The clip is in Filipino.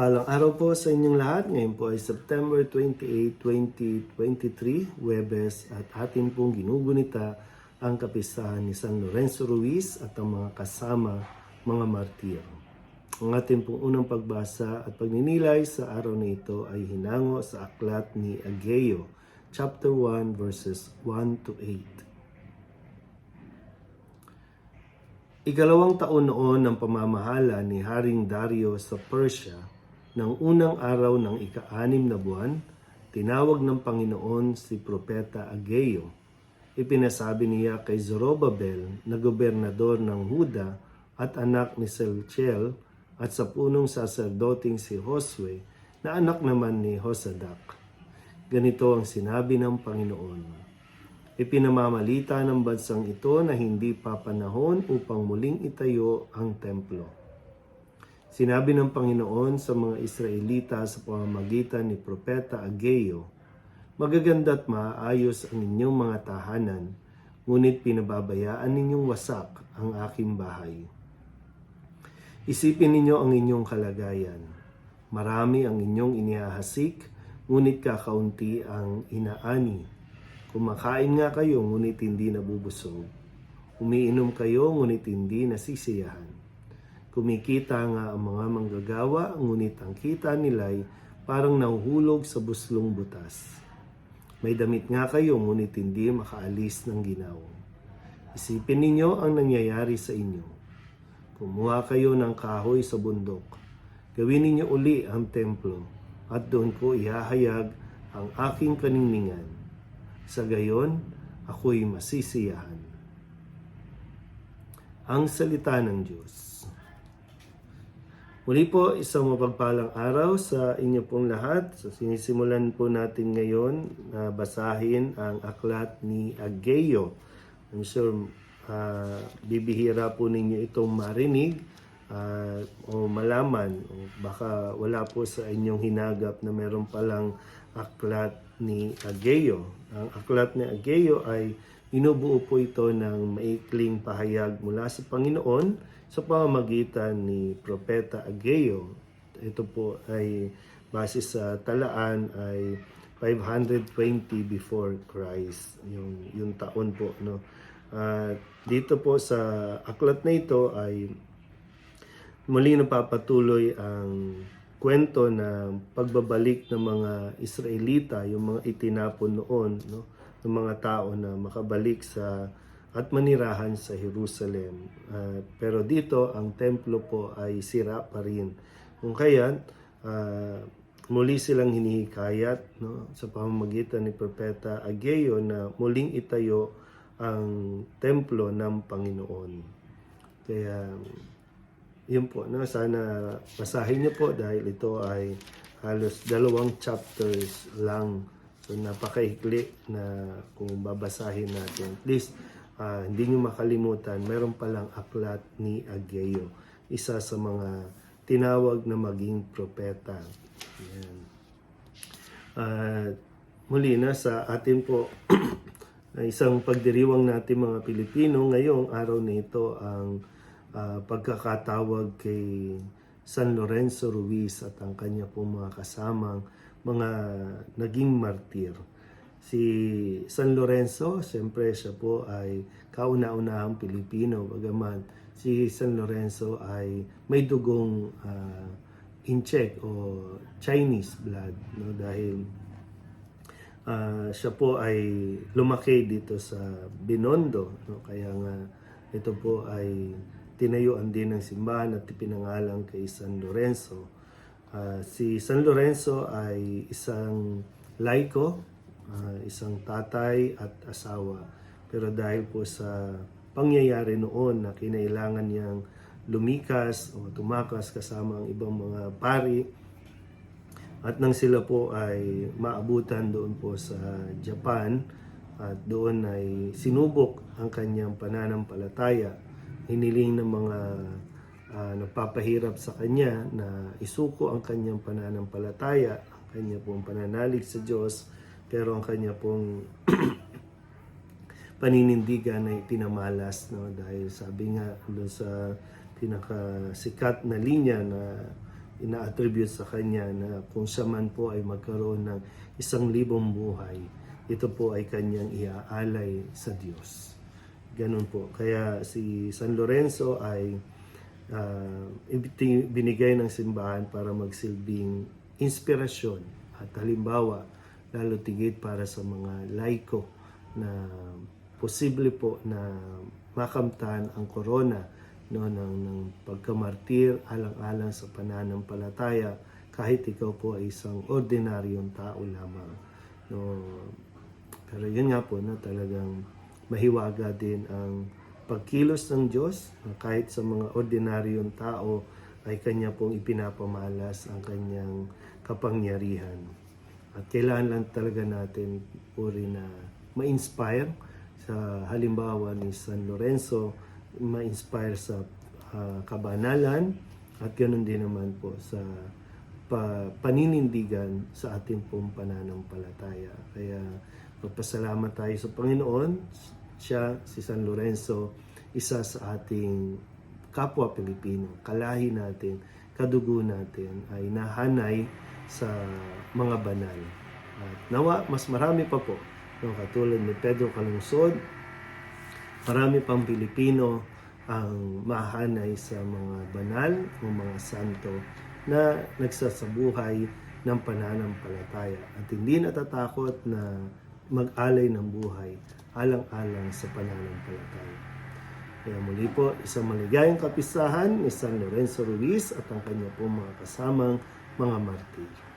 Mapagpalang araw po sa inyong lahat. Ngayon po ay September 28, 2023, Webes at atin pong ginugunita ang kapistahan ni San Lorenzo Ruiz at ang mga kasama mga martir. Ang ating pong unang pagbasa at pagninilay sa araw na ito ay hinango sa aklat ni Ageo, chapter 1, verses 1 to 8. Ikalawang taon noon ng pamamahala ni Haring Dario sa Persia, ng unang araw ng ika-anim na buwan, tinawag ng Panginoon si Propeta Ageo. Ipinasabi niya kay Zorobabel na gobernador ng Huda at anak ni Selchel at sa punong saserdoting si Josue na anak naman ni Hosadak. Ganito ang sinabi ng Panginoon. Ipinamamalita ng bansang ito na hindi pa panahon upang muling itayo ang templo. Sinabi ng Panginoon sa mga Israelita sa pamamagitan ni Propeta Ageo, Magaganda at maayos ang inyong mga tahanan, ngunit pinababayaan ninyong wasak ang aking bahay. Isipin ninyo ang inyong kalagayan. Marami ang inyong inihahasik, ngunit kakaunti ang inaani. Kumakain nga kayo, ngunit hindi nabubusog. Umiinom kayo, ngunit hindi nasisiyahan. Kumikita nga ang mga manggagawa, ngunit ang kita nila'y parang nahuhulog sa buslong butas. May damit nga kayo, ngunit hindi makaalis ng ginaw. Isipin ninyo ang nangyayari sa inyo. Kumuha kayo ng kahoy sa bundok. Gawin ninyo uli ang templo at doon ko ihahayag ang aking kaningningan. Sa gayon, ako'y masisiyahan. Ang salita ng Diyos. Muli po, isang mapagpalang araw sa inyo pong lahat. So, sinisimulan po natin ngayon na basahin ang aklat ni Ageo. I'm sure ah, bibihira po ninyo itong marinig ah, o malaman. O baka wala po sa inyong hinagap na meron palang aklat ni Ageo. Ang aklat ni Ageo ay inubuo po ito ng maikling pahayag mula sa Panginoon sa pamamagitan ni Propeta Ageo. Ito po ay base sa talaan ay 520 before Christ, yung, yung taon po. No? At dito po sa aklat na ito ay muli napapatuloy ang kwento na pagbabalik ng mga Israelita, yung mga itinapon noon, no? Ng mga tao na makabalik sa at manirahan sa Jerusalem. Ah, pero dito, ang templo po ay sira pa rin. Kung kaya, ah, muli silang hinihikayat no, sa pamamagitan ni Propeta Ageo na muling itayo ang templo ng Panginoon. Kaya, yun po, no? sana basahin niyo po dahil ito ay halos dalawang chapters lang. So napakaikli na kung babasahin natin. Please, ah, hindi niyo makalimutan, meron palang aklat ni Ageo. Isa sa mga tinawag na maging propeta. Yan. At muli na sa atin po na isang pagdiriwang natin mga Pilipino ngayong araw na ito ang ah, pagkakatawag kay San Lorenzo Ruiz at ang kanya pong mga kasamang mga naging martir. Si San Lorenzo, siyempre siya po ay kauna-unahang Pilipino, bagaman si San Lorenzo ay may dugong ah, Incheck o Chinese blood no dahil ah, siya po ay lumaki dito sa Binondo no kaya nga ito po ay tinayuan din ng simbahan at ipinangalan kay San Lorenzo. Ah, si San Lorenzo ay isang laiko, ah, isang tatay at asawa. Pero dahil po sa pangyayari noon na kinailangan niyang lumikas o tumakas kasama ang ibang mga pari at nang sila po ay maabutan doon po sa Japan at doon ay sinubok ang kanyang pananampalataya hiniling ng mga ah, nagpapahirap sa kanya na isuko ang kanyang pananampalataya, ang kanya pong pananalig sa Diyos, pero ang kanya pong paninindigan ay pinamalas no dahil sabi nga doon sa pinakasikat na linya na ina-attribute sa kanya na kung siya man po ay magkaroon ng isang libong buhay, ito po ay kanyang iaalay sa Diyos. Ganun po. Kaya si San Lorenzo ay ibiti- binigay ng simbahan para magsilbing inspirasyon at halimbawa lalo tigit para sa mga laiko na posible po na makamtan ang korona no, ng, ng pagkamartir alang-alang sa pananampalataya kahit ikaw po ay isang ordinaryong tao lamang. No, pero yun nga po na talagang mahiwaga din ang pagkilos ng Diyos kahit sa mga ordinaryong tao ay kanya pong ipinapamalas ang kanyang kapangyarihan. At kailangan lang talaga natin po rin na ma-inspire sa halimbawa ni San Lorenzo, ma-inspire sa ah, kabanalan at ganoon din naman po sa pa, paninindigan sa ating pong pananampalataya. Kaya magpasalamat tayo sa Panginoon. Siya, si San Lorenzo, isa sa ating kapwa Pilipino. Kalahi natin, kadugo natin ay nahanay sa mga banal. At nawa, mas marami pa po. No, katulad ni Pedro Calungsod, marami pang Pilipino ang mahanay sa mga banal o mga santo na nagsasabuhay ng pananampalataya at hindi natatakot na mag-alay ng buhay alang-alang sa pananampalataya. Kaya muli po, isang maligayang kapisahan ni San Lorenzo Ruiz at ang kanya pong mga kasamang mga martir.